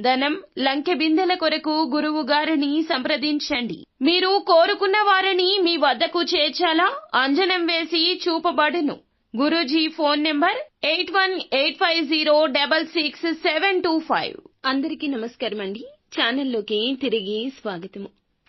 ధనం లంకె బిందెల కొరకు గురువు గారిని సంప్రదించండి. మీరు కోరుకున్న వారిని మీ వద్దకు చేర్చాలా? అంజనం వేసి చూపబడును. Guruji phone number eight one eight five zero double six seven two five. అందరికీ నమస్కారం అండి. ఛానల్లోకి తిరిగి స్వాగతము.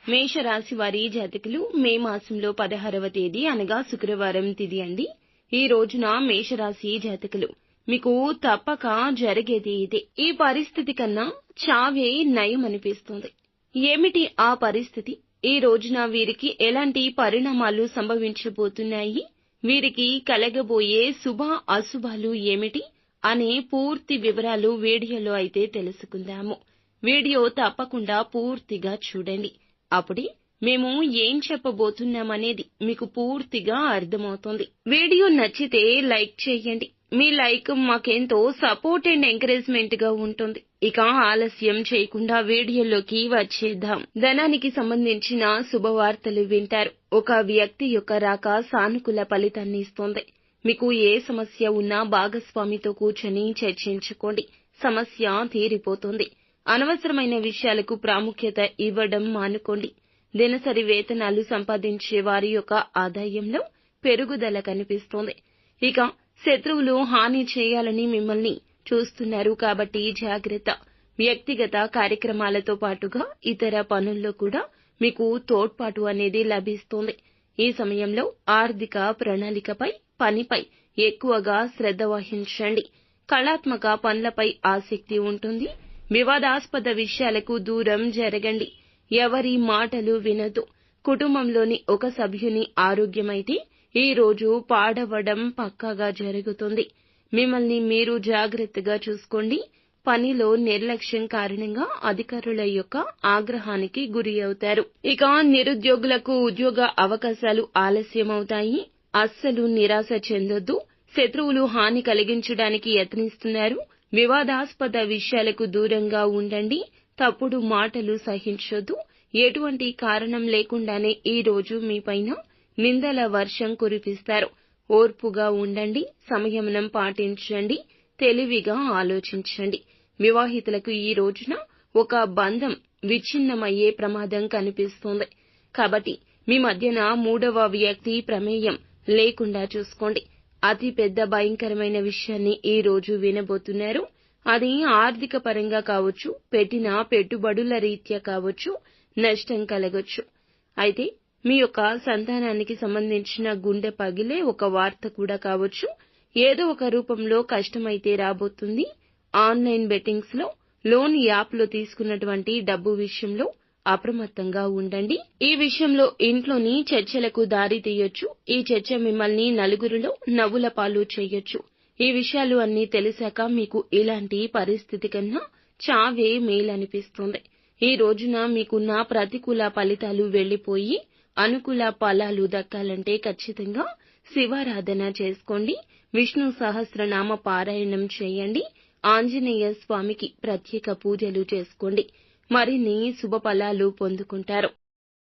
మేషరాశి వారి జాతకులు మే మాసంలో పదహారవ తేదీ అనగా శుక్రవారం తిది అండి. ఈ రోజున మేషరాశి జాతకులు మీకు తప్పక జరిగేది ఇదే. ఈ పరిస్థితి కన్నా చావే నయం అనిపిస్తుంది ఏమిటి ఆ పరిస్థితి? ఈ రోజున వీరికి ఎలాంటి పరిణామాలు సంభవించబోతున్నాయి? వీరికి కలగబోయే శుభ అశుభాలు ఏమిటి? అనే పూర్తి వివరాలు వీడియోలో అయితే తెలుసుకుందాము. వీడియో తప్పకుండా పూర్తిగా చూడండి. అప్పుడే మేము ఏం చెప్పబోతున్నామనేది మీకు పూర్తిగా అర్థమవుతుంది. వీడియో నచ్చితే లైక్ చేయండి. మీ లైక్ మాకెంతో సపోర్ట్ అండ్ ఎంకరేజ్మెంట్గా ఉంటుంది. ఇక ఆలస్యం చేయకుండా వీడియోలోకి వచ్చేద్దాం. ధనానికి సంబంధించిన శుభవార్తలు వింటారు. ఒక వ్యక్తి యొక్క రాక సానుకూల ఫలితాన్ని ఇస్తుంది. మీకు ఏ సమస్య ఉన్నా భాగస్వామితో కూర్చొని చర్చించుకోండి. సమస్య తీరిపోతుంది. అనవసరమైన విషయాలకు ప్రాముఖ్యత ఇవ్వడం మానుకోండి. దినసరి వేతనాలు సంపాదించే వారి యొక్క ఆదాయంలో పెరుగుదల కనిపిస్తోంది. ఇక శత్రువులు హాని చేయాలని మిమ్మల్ని చూస్తున్నారు కాబట్టి జాగ్రత్త. వ్యక్తిగత కార్యక్రమాలతో పాటుగా ఇతర పనుల్లో కూడా మీకు తోడ్పాటు అనేది లభిస్తుంది. ఈ సమయంలో ఆర్థిక ప్రణాళికపై పనిపై ఎక్కువగా శ్రద్ధ వహించండి. కళాత్మక పనులపై ఆసక్తి ఉంటుంది. వివాదాస్పద విషయాలకు దూరం జరగండి. ఎవరి మాటలు వినదు. కుటుంబంలోని ఒక సభ్యుని ఆరోగ్యమైతే ఈరోజు పాడవడం పక్కాగా జరుగుతుంది. మిమ్మల్ని మీరు జాగ్రత్తగా చూసుకోండి. పనిలో నిర్లక్ష్యం కారణంగా అధికారుల యొక్క ఆగ్రహానికి గురి అవుతారు. ఇక నిరుద్యోగులకు ఉద్యోగ అవకాశాలు ఆలస్యమవుతాయి. అస్సలు నిరాశ చెందొద్దు. శత్రువులు హాని కలిగించడానికి యత్నిస్తున్నారు. వివాదాస్పద విషయాలకు దూరంగా ఉండండి. తప్పుడు మాటలు సహించొద్దు. ఎటువంటి కారణం లేకుండానే ఈ రోజు మీపైన నిందల వర్షం కురిపిస్తారు. ఓర్పుగా ఉండండి సంయమనం పాటించండి తెలివిగా ఆలోచించండి. వివాహితులకు ఈ రోజున ఒక బంధం విచ్ఛిన్నమయ్యే ప్రమాదం కనిపిస్తోంది. కాబట్టి మీ మధ్యన మూడవ వ్యక్తి ప్రమేయం లేకుండా చూసుకోండి. అతి పెద్ద భయంకరమైన విషయాన్ని ఈ రోజు వినబోతున్నారు. అది ఆర్థిక పరంగా కావచ్చు పెట్టిన పెట్టుబడుల రీత్యా కావచ్చు నష్టం కలగొచ్చు. అయితే మీ యొక్క సంతానానికి సంబంధించిన గుండె పగిలే ఒక వార్త కూడా కావచ్చు. ఏదో ఒక రూపంలో కష్టమైతే రాబోతుంది. ఆన్లైన్ బెట్టింగ్స్లో లోన్ యాప్లో తీసుకున్నటువంటి డబ్బు విషయంలో అప్రమత్తంగా ఉండండి. ఈ విషయంలో ఇంట్లోని చర్చలకు దారి తీయొచ్చు. ఈ చర్చ మిమ్మల్ని నలుగురిలో నవ్వుల పాలు చేయొచ్చు. ఈ విషయాలు అన్నీ తెలిసాక మీకు ఇలాంటి పరిస్థితి కన్నా చావే మేలనిపిస్తుంది. ఈ రోజున మీకున్న ప్రతికూల ఫలితాలు వెళ్ళిపోయి అనుకూల ఫలాలు దక్కాలంటే ఖచ్చితంగా శివారాధన చేసుకోండి. విష్ణు సహస్రనామ పారాయణం చేయండి. ఆంజనేయ స్వామికి ప్రత్యేక పూజలు చేసుకోండి. మరిన్ని శుభ ఫలాలు పొందుకుంటారు.